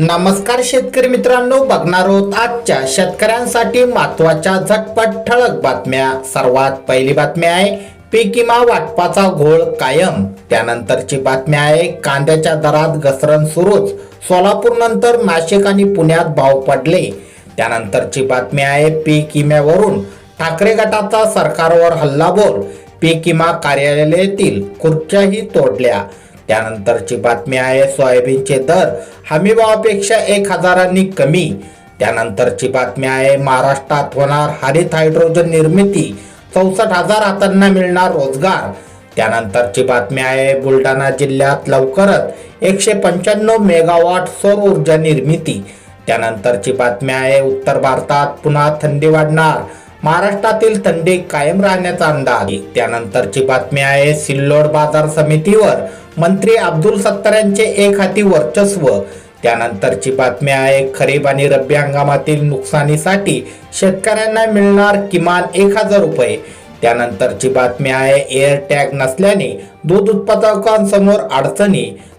नमस्कार शेतकरी मित्रांनो बघणार आहोत आजच्या शेतकऱ्यांसाठी महत्त्वाच्या झटपट ठळक बातम्या. सर्वात पहिली बातमी आहे पीक वाटपाचा घोळ कायम. त्यानंतरची बातमी आहे कांद्याच्या दरात घसरण सुरूच. सोलापूर नंतर नाशिक आणि पुण्यात भाव पडले. त्यानंतरची बातमी आहे पीक विम्यावरून ठाकरे गटाचा सरकारवर हल्लाबोल. पीक विमा कार्यालयातील खुर्च्याही तोडल्या. त्यानंतरची बातमी आहे सोयाबीनचे दर हमीभावापेक्षा एक हजारांनी कमी. त्यानंतरची बातमी आहे महाराष्ट्रात होणार हरित हायड्रोजन निर्मिती चौसष्ट हजार हातांना मिळणार रोजगार. त्यानंतरची बातमी आहे बुलढाणा जिल्ह्यात लवकरच एकशे पंच्याण्णव मेगावॉट सौर ऊर्जा निर्मिती. त्यानंतरची बातमी आहे उत्तर भारतात पुन्हा थंडी वाढणार. महाराष्ट्रातील थंडी कायम राहण्याचा अंदाज. त्यानंतरची बातमी आहे सिल्लोड बाजार समितीवर मंत्री अब्दुल सत्तार यांचे एक हाती वर्चस्व. त्यानंतरची बातमी आहे खरीप आणि रब्बी हंगामातील नुकसानीसाठी शेतकऱ्यांना मिळणार किमान एक हजार रुपये. त्यानंतरची बातमी आहे एअर टॅग नसल्याने दूध उत्पादकांसमोर अडचणी.